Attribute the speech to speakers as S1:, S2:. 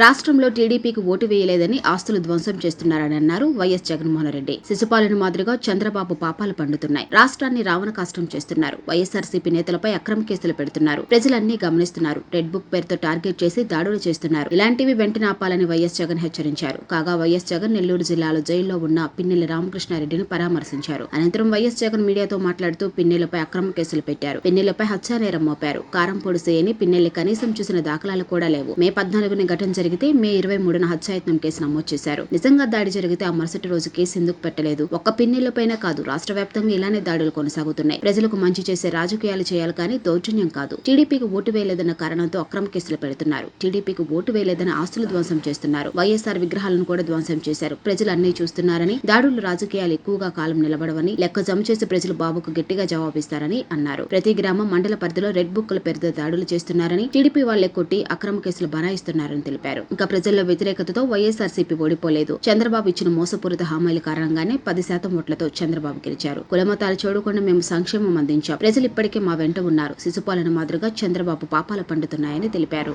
S1: రాష్ట్రంలో టీడీపీకి ఓటు వేయలేదని ఆస్తులు ధ్వంసం చేస్తున్నారని అన్నారు వైఎస్ జగన్మోహన్ రెడ్డి శిశుపాలన మాదిరిగా చంద్రబాబు పాపాలు పండుతున్నాయి. రాష్ట్రాన్ని రావణ కాష్టం చేస్తున్నారు. వైఎస్ఆర్సీపీ నేతలపై అక్రమ కేసులు పెడుతున్నారు. ప్రజలన్నీ గమనిస్తున్నారు. రెడ్ బుక్ పేరుతో టార్గెట్ చేసి దాడులు చేస్తున్నారు. ఇలాంటివి వెంటనే ఆపాలని వైఎస్ జగన్ హెచ్చరించారు. కాగా వైఎస్ జగన్ నెల్లూరు జిల్లాలో జైల్లో ఉన్న పిన్నెల్లి రామకృష్ణారెడ్డిని పరామర్శించారు. అనంతరం వైఎస్ జగన్ మీడియాతో మాట్లాడుతూ పిన్నెలపై అక్రమ కేసులు పెట్టారు. పిన్నెలపై హత్యానేరం మోపారు. కారంపొడి సేయని పిన్నెల్లి కనీసం చూసిన దాఖలాలు కూడా లేవు. మే పద్నాలుగుని ఘటన జరిగితే మే ఇరవై మూడున హత్యాయత్నం కేసు నమోదు చేశారు. నిజంగా దాడి జరిగితే ఆ మరుసటి రోజు కేసు ఎందుకు పెట్టలేదు? ఒక్క పిన్నెలపైన కాదు రాష్ట్ర వ్యాప్తంగా ఇలానే దాడులు కొనసాగుతున్నాయి. ప్రజలకు మంచి చేసే రాజకీయాలు చేయాలి కానీ దౌర్జన్యం కాదు. టీడీపీకి ఓటు వేయలేదన్న కారణంతో అక్రమ కేసులు పెడుతున్నారు. టీడీపీకి ఓటు వేయలేదని ఆస్తులు ధ్వంసం చేస్తున్నారు. వైఎస్ఆర్ విగ్రహాలను కూడా ధ్వంసం చేశారు. ప్రజలు అన్నీ చూస్తున్నారని దాడులు రాజకీయాలు ఎక్కువగా కాలం నిలబడవని లెక్క జమ చేసి ప్రజలు బాబుకు గట్టిగా జవాబిస్తారని అన్నారు. ప్రతి గ్రామం మండల పరిధిలో రెడ్ బుక్ల పేరుతో దాడులు చేస్తున్నారని టీడీపీ వాళ్ళే కొట్టి అక్రమ కేసులు బనాయిస్తున్నారని తెలిపారు. ఇంకా ప్రజల్లో వ్యతిరేకతతో వైఎస్ఆర్సీపీ ఓడిపోలేదు. చంద్రబాబు ఇచ్చిన మోసపూరిత హామీల కారణంగానే పది శాతం ఓట్లతో చంద్రబాబు గెలిచారు. కులమతాలు చూడకుండా మేము సంక్షేమం అందించాం. ప్రజలు ఇప్పటికే మా వెంట ఉన్నారు. శిశుపాలన మాదిరిగా చంద్రబాబు పాపాల పండుతున్నాయని తెలిపారు.